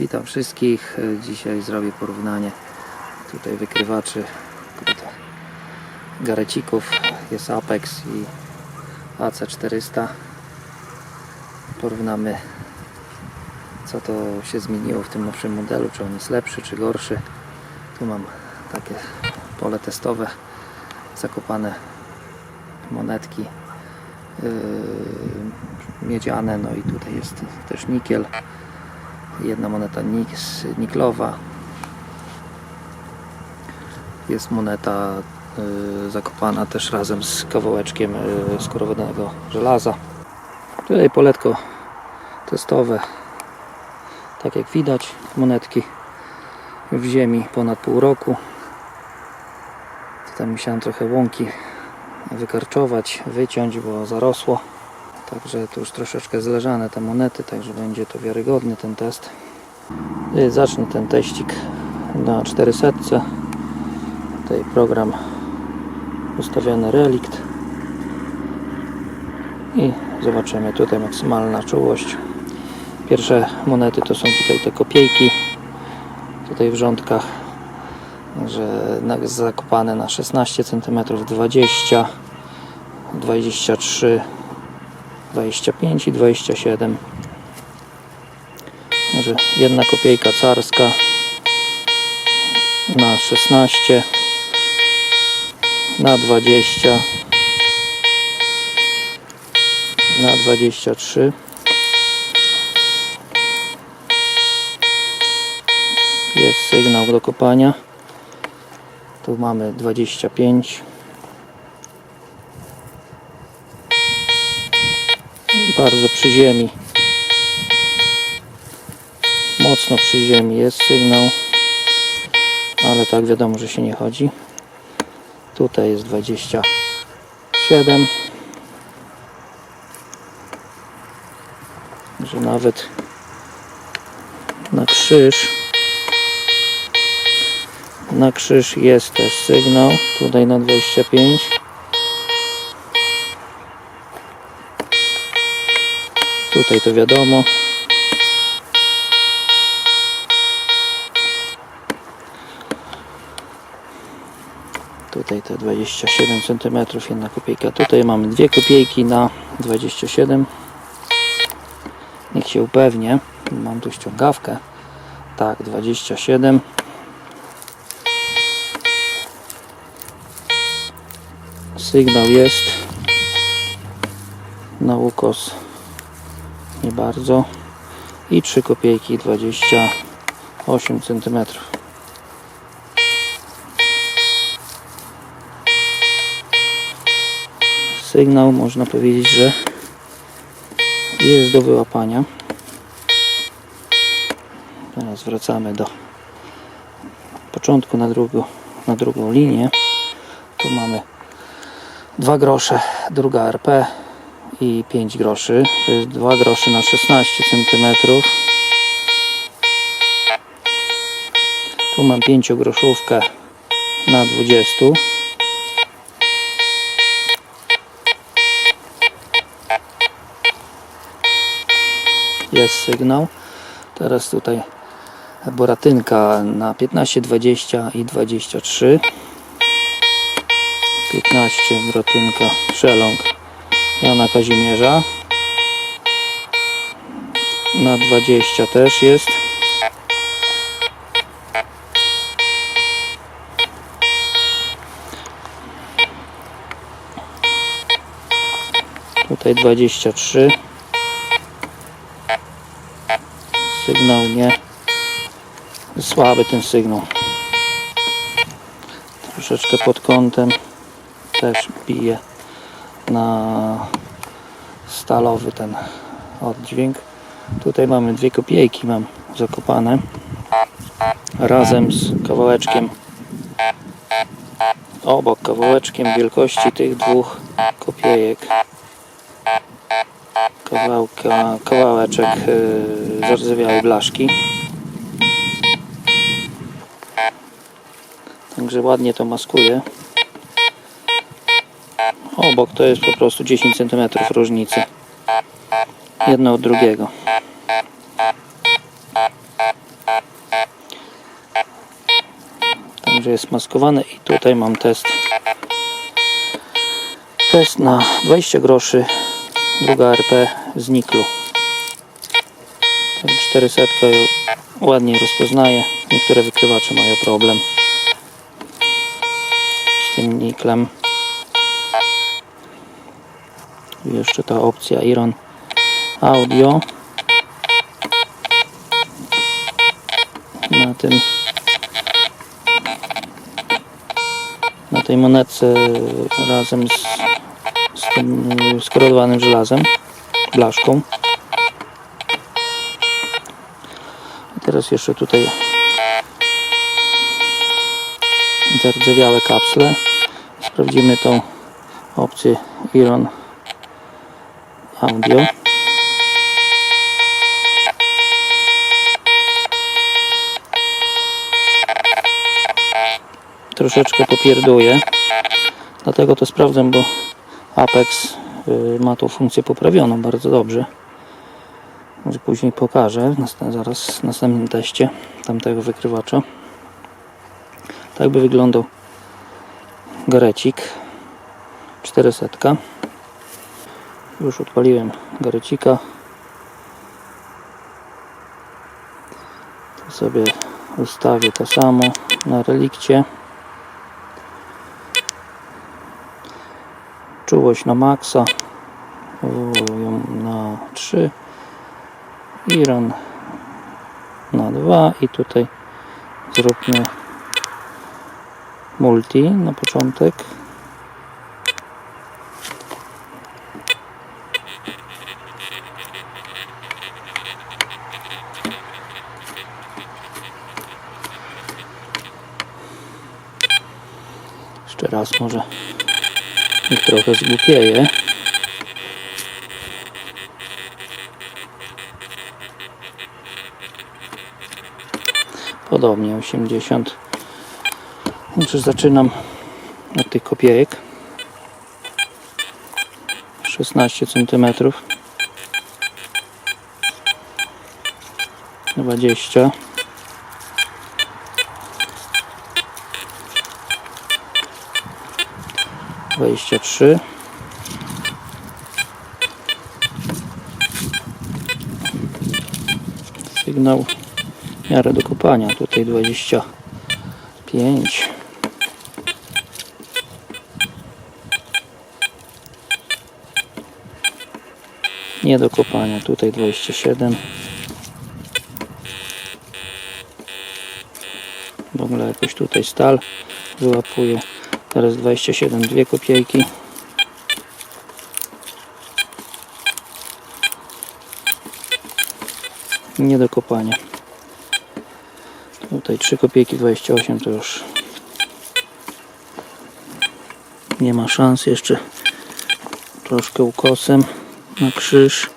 Witam wszystkich. Dzisiaj zrobię porównanie tutaj wykrywaczy garecików. Jest Apex i AC400. Porównamy co to się zmieniło w tym nowszym modelu, czy on jest lepszy, czy gorszy. Tu mam takie pole testowe, zakopane monetki yy, miedziane, no i tutaj jest też nikiel jedna moneta niklowa. Jest moneta y, zakopana też razem z kawałeczkiem y, skórowanego żelaza. Tutaj poletko testowe. Tak jak widać monetki w ziemi ponad pół roku. Tutaj musiałem trochę łąki wykarczować, wyciąć, bo zarosło Także tu już troszeczkę zleżane te monety, także będzie to wiarygodny ten test. I zacznę ten teścik na 400. Tutaj program ustawiony relikt. I zobaczymy tutaj maksymalna czułość. Pierwsze monety to są tutaj te kopiejki. Tutaj w rządkach. Na- zakopane na 16 cm, 20 23 25 i 27 Także jedna kopiejka carska na 16 na 20 na 23 jest sygnał do kopania. Tu mamy 25 bardzo przy ziemi. Mocno przy ziemi jest sygnał. Ale tak wiadomo, że się nie chodzi. Tutaj jest 27 że nawet na krzyż na krzyż jest też sygnał. Tutaj na 25 Tutaj to wiadomo. Tutaj te 27 cm, jedna kopiejka. Tutaj mamy dwie kopiejki na 27. Niech się upewnię. Mam tu ściągawkę. Tak, 27. Sygnał jest na ukos nie bardzo. I 3 kopiejki 28 cm sygnał można powiedzieć, że jest do wyłapania. Teraz wracamy do początku na drugą, na drugą linię. Tu mamy 2 grosze druga RP i 5 groszy. To jest 2 groszy na 16 cm. Tu mam 5 groszówkę na 20. Jest sygnał. Teraz tutaj boratynka na 15, 20 i 23. 15 boratynka, szeląg Jana Kazimierza. Na 20 też jest. Tutaj 23. Sygnał nie. Słaby ten sygnał. Troszeczkę pod kątem też bije na stalowy ten oddźwięk. Tutaj mamy dwie kopiejki, mam zakopane razem z kawałeczkiem obok kawałeczkiem wielkości tych dwóch kopiejek. Kawałka, kawałeczek yy, zardzewiałej blaszki. Także ładnie to maskuje obok to jest po prostu 10 cm różnicy. Jedno od drugiego. Także jest maskowane i tutaj mam test. Test na 20 groszy. Druga RP z Niklu. 400 ładniej rozpoznaje. Niektóre wykrywacze mają problem z tym niklem jeszcze ta opcja Iron Audio. Na tym na tej monetce razem z, z tym skorodowanym żelazem, blaszką. I teraz jeszcze tutaj zardzewiałe kapsle. Sprawdzimy tą opcję Iron Audio. Troszeczkę popierduje. Dlatego to sprawdzam, bo Apex y, ma tą funkcję poprawioną bardzo dobrze. Może później pokażę, zaraz w następnym teście tamtego wykrywacza. Tak by wyglądał garecik 400. Już odpaliłem garecika. To sobie ustawię to samo na relikcie. Czułość na maksa. Ją na 3. Iron na 2 i tutaj zróbmy multi na początek. Jeszcze raz może niech trochę zgłupieje. Podobnie 80. Znaczy zaczynam od tych kopiejek. 16 cm. 20 23 sygnał w miarę do kopania. Tutaj 25 nie do kopania. Tutaj 27 w ogóle jakoś tutaj stal wyłapuje teraz 27 dwie kopiejki. Nie do kopania. Tutaj 3 kopiejki 28 to już nie ma szans. Jeszcze troszkę ukosem na krzyż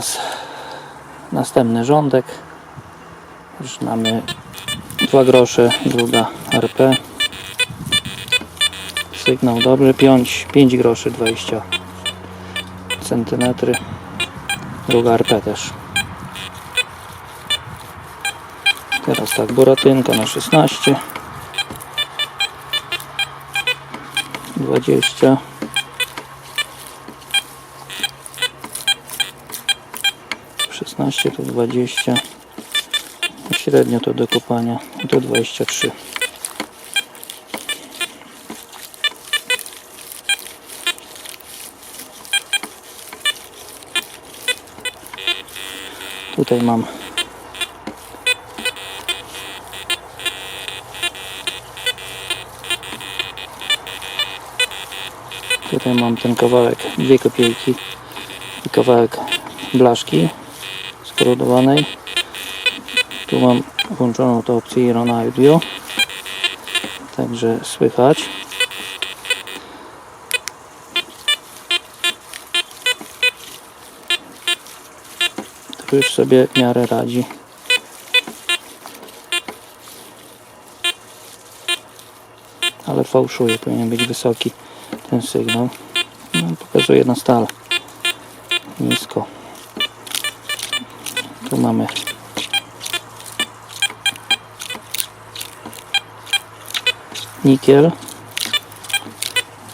Teraz następny rządek. Zaczynamy 2 grosze, druga RP. Sygnał dobry, 5, 5 groszy 20 centymetry. Druga RP też. Teraz tak, boratynka na 16. 20 16 to 20 średnio to do kopania do 23 tutaj mam. Tutaj mam ten kawałek dwie kopiejki i kawałek blaszki skorodowanej. Tu mam włączoną tą opcję Iron Audio. Także słychać. Tu już sobie w miarę radzi. ale fałszuje, powinien być wysoki ten sygnał. No, pokazuje na stal nisko. Mamy nikiel.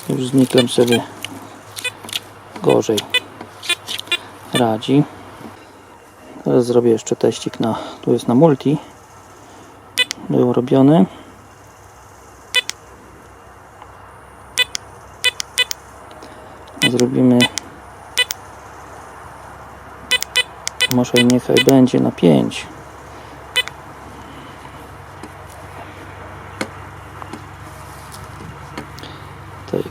Już z niklem sobie gorzej radzi. Teraz zrobię jeszcze teścik na, tu jest na multi. Był robiony. Zrobimy może i niechaj będzie na 5. Tutaj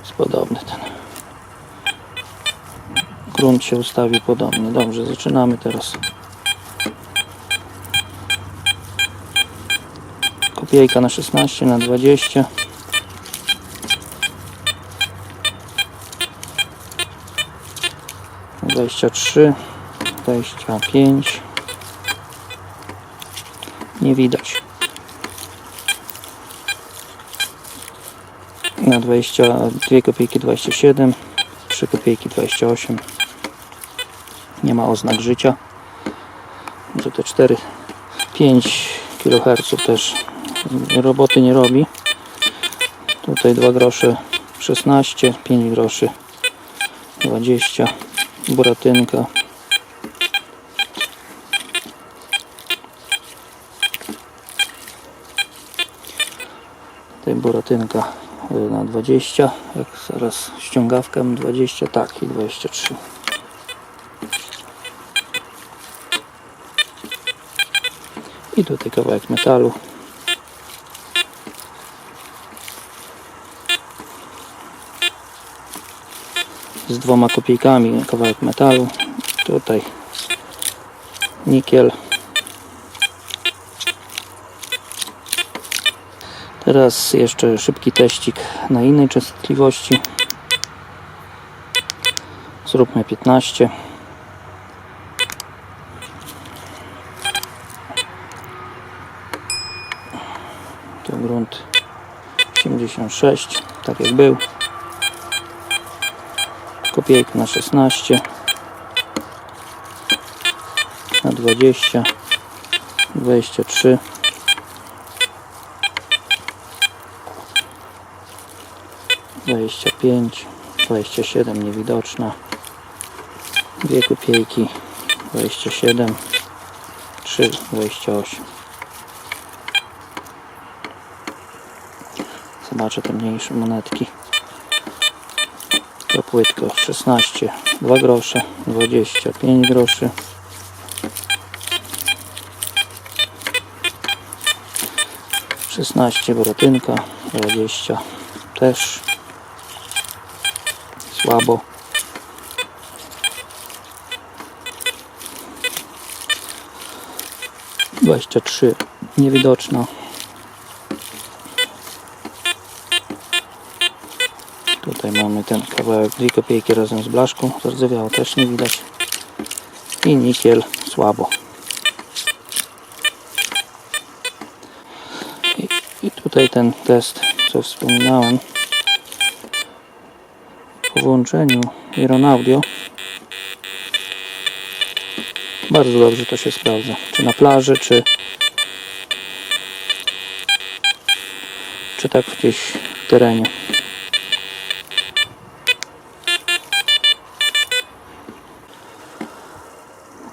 jest podobny ten. Grunt się ustawił podobnie. Dobrze, zaczynamy teraz. Kopiejka na 16 na 20. Dwadzieścia trzy, dwadzieścia pięć. Nie widać. Na 22 kopiejki 27, 3 kopiejki 28. Nie ma oznak życia. Że te 4, 5 kHz też roboty nie robi. Tutaj 2 grosze 16, 5 groszy 20, buratynka. Tutaj buratynka y, na 20, jak zaraz ściągawkę 20, tak i 23. I tutaj kawałek metalu. Z dwoma kopiejkami kawałek metalu. Tutaj nikiel. Teraz jeszcze szybki teścik na innej częstotliwości. Zróbmy 15. Tu grunt 86, tak jak był. Kopiejka na 16. Na 20. 23. Dwadzieścia pięć, dwadzieścia siedem niewidoczna, dwie kopiejki, dwadzieścia siedem, trzy, dwadzieścia osiem. Zobaczę te mniejsze monetki. To płytko 16, 2 grosze, 25 groszy. Szesnaście boratynka, 20 też słabo. Dwadzieścia trzy niewidoczna. Tutaj mamy ten kawałek dwie kopiejki razem z blaszką. Zardzewiało też nie widać. I nikiel słabo. I, I tutaj ten test, co wspominałem. Po włączeniu Iron Audio bardzo dobrze to się sprawdza. Czy na plaży, czy czy tak gdzieś w terenie.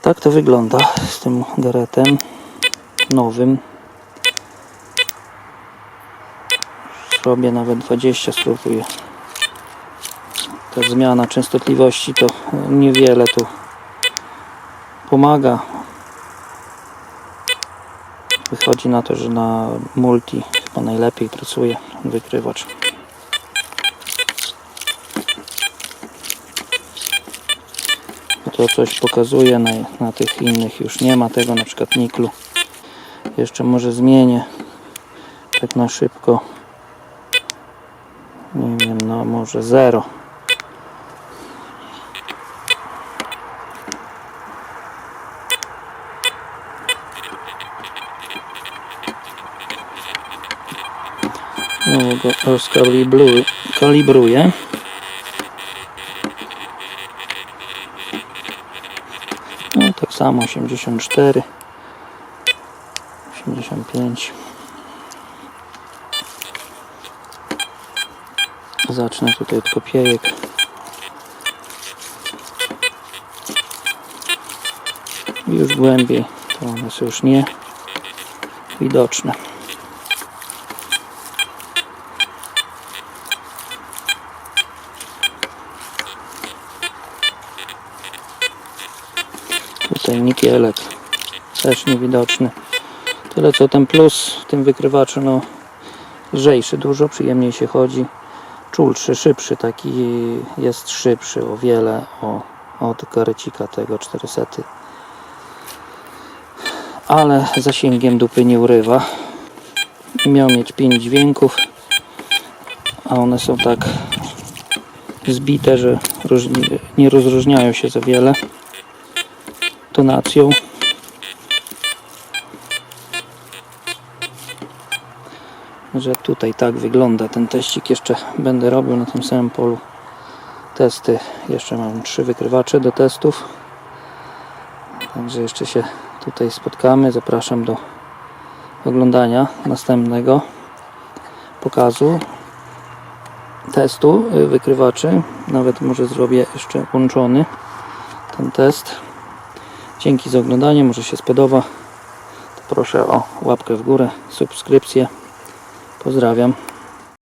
Tak to wygląda z tym garetem nowym. Zrobię nawet 20, spróbuję. Ta zmiana częstotliwości to niewiele tu pomaga. Wychodzi na to, że na multi chyba najlepiej pracuje wykrywacz. to coś pokazuje, na, na tych innych już nie ma tego, na przykład niklu. Jeszcze może zmienię tak na szybko. Nie wiem, no może 0. No go rozkalibruję. Samo 84 85 Zacznę tutaj od kopiejek. Już głębiej to one są już nie widoczne. Tutaj nikielek też niewidoczny. Tyle co ten plus w tym wykrywaczu, no lżejszy dużo, przyjemniej się chodzi. Czulszy, szybszy, taki jest szybszy o wiele o, od karecika tego 400. Ale zasięgiem dupy nie urywa. Miał mieć 5 dźwięków, a one są tak zbite, że nie rozróżniają się za wiele tonacją. Że tutaj tak wygląda ten teścik. Jeszcze będę robił na tym samym polu testy. Jeszcze mam trzy wykrywacze do testów. Także jeszcze się tutaj spotkamy. Zapraszam do oglądania następnego pokazu testu y, wykrywaczy. Nawet może zrobię jeszcze łączony ten test. Dzięki za oglądanie, może się spodoba. To proszę o łapkę w górę, subskrypcję. Pozdrawiam.